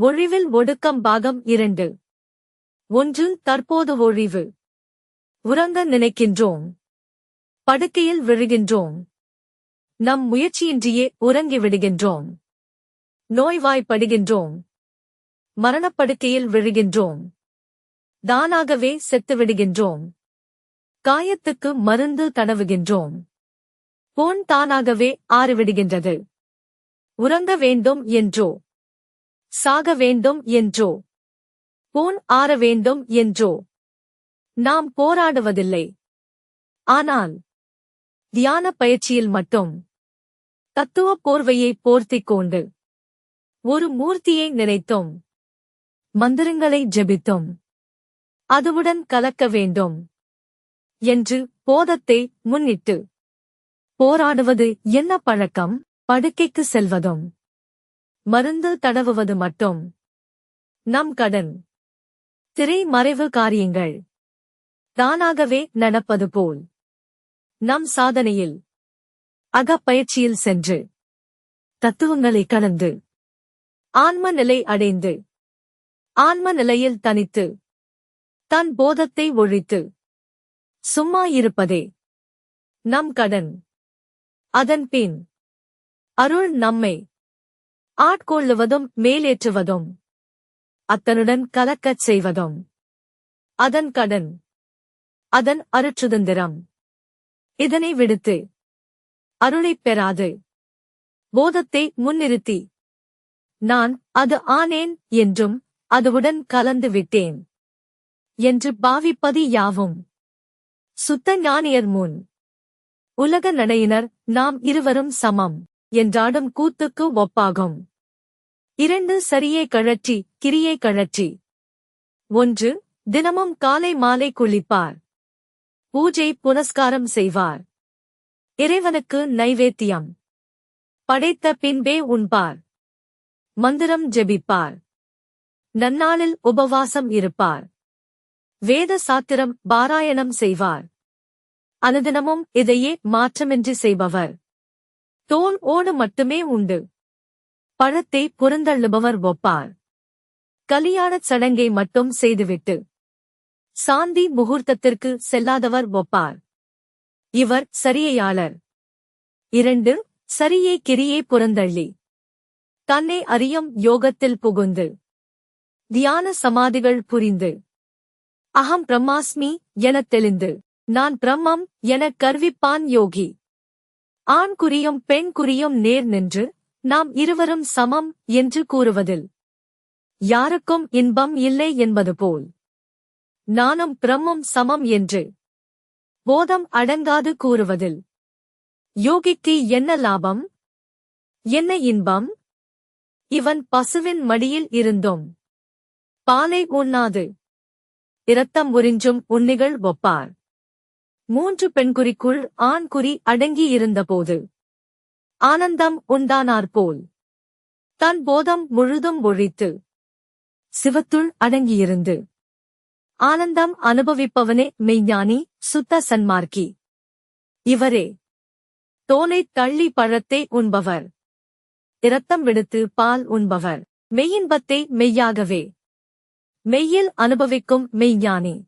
ஒழிவில் ஒடுக்கம் பாகம் இரண்டு. ஒன்று தற்போது ஒழிவு. உறங்க நினைக்கின்றோம். படுக்கையில் விழுகின்றோம். நம் முயற்சியின்றியே உறங்கி விடுகின்றோம். நோய்வாய்ப்படுகின்றோம். மரணப்படுக்கையில் விழுகின்றோம். தானாகவே செத்துவிடுகின்றோம் காயத்துக்கு மருந்து தடவுகின்றோம். போன் தானாகவே ஆறிவிடுகின்றது. உறங்க வேண்டும் என்றோ. சாக வேண்டும் என்றோ? போன் ஆற வேண்டும் என்றோ? நாம் போராடுவதில்லை. ஆனால் தியான பயிற்சியில் மட்டும் தத்துவ போர்வையை போர்த்திக் கொண்டு ஒரு மூர்த்தியை நினைத்தோம். மந்திரங்களை ஜெபித்தோம். அதுவுடன் கலக்க வேண்டும் என்று போதத்தை முன்னிட்டு போராடுவது என்ன பழக்கம்? படுக்கைக்கு செல்வதும் மருந்து தடவுவது மட்டும். நம் கடன். திரை மறைவு காரியங்கள். தானாகவே நடப்பது போல். நம் சாதனையில். அகப்பயிற்சியில் சென்று. தத்துவங்களை கடந்து. ஆன்ம நிலை அடைந்து. ஆன்ம நிலையில் தனித்து. தன் போதத்தை ஒழித்து. சும்மா இருப்பதே. நம் கடன். அதன் பின். அருள் நம்மை. ஆட்கொள்ளுவதும் மேலேற்றுவதும். அத்தனுடன் கலக்கச் செய்வதும். அதன் கடன். அதன் அருட்சுதந்திரம். இதனை விடுத்து. அருளைப் பெறாது. போதத்தை முன்னிறுத்தி. நான் அது ஆனேன் என்றும் அதுவுடன் கலந்து விட்டேன். என்று பாவிப்பது யாவும்? சுத்த ஞானியர் முன். உலக நடையினர் நாம் இருவரும் சமம். என்றாடும் கூத்துக்கு ஒப்பாகும். இரண்டு சரியே கழற்றி கிரியை கழற்றி. ஒன்று தினமும் காலை மாலை குளிப்பார். பூஜை புனஸ்காரம் செய்வார். இறைவனுக்கு நைவேத்தியம். படைத்த பின்பே உண்பார். மந்திரம் ஜெபிப்பார். நன்னாளில் உபவாசம் இருப்பார். வேத சாத்திரம் பாராயணம் செய்வார். அனுதினமும் இதையே மாற்றமின்றி செய்பவர். தோல் ஓடு மட்டுமே உண்டு. பழத்தை புறந்தள்ளுபவர் ஒப்பார். கலியாணச் சடங்கை மட்டும் செய்துவிட்டு. சாந்தி முகூர்த்தத்திற்கு செல்லாதவர் ஒப்பார். இவர் சரியையாளர். இரண்டு சரியே கிரியே புறந்தள்ளி. தன்னை அறியும் யோகத்தில் புகுந்து. தியான சமாதிகள் புரிந்து. அகம் பிரம்மாஸ்மி எனத் தெளிந்து. நான் பிரம்மம் எனக் கர்விப்பான் யோகி. ஆண் குறியும் பெண் குறியும் நேர் நின்று நாம் இருவரும் சமம் என்று கூறுவதில் யாருக்கும் இன்பம் இல்லை என்பது போல். நானும் பிரம்மம் சமம் என்று போதம் அடங்காது கூறுவதில். யோகிக்கு என்ன லாபம்? என்ன இன்பம்? இவன் பசுவின் மடியில் இருந்தோம். பாலை உண்ணாது. இரத்தம் உறிஞ்சும் உண்ணிகள் ஒப்பார். மூன்று பெண்குறிக்குள் ஆண்குறி அடங்கியிருந்தபோது ஆனந்தம் உண்டானாற்போல் தன் போதம் முழுதும் ஒழித்து சிவத்துள் அடங்கியிருந்து. ஆனந்தம் அனுபவிப்பவனே மெய்ஞானி சுத்த சன்மார்க்கி. இவரே. தோலை தள்ளி பழத்தை உண்பவர். இரத்தம் விடுத்து பால் உண்பவர். மெய்யின்பத்தை மெய்யாகவே. மெய்யில் அனுபவிக்கும் மெய்ஞானி.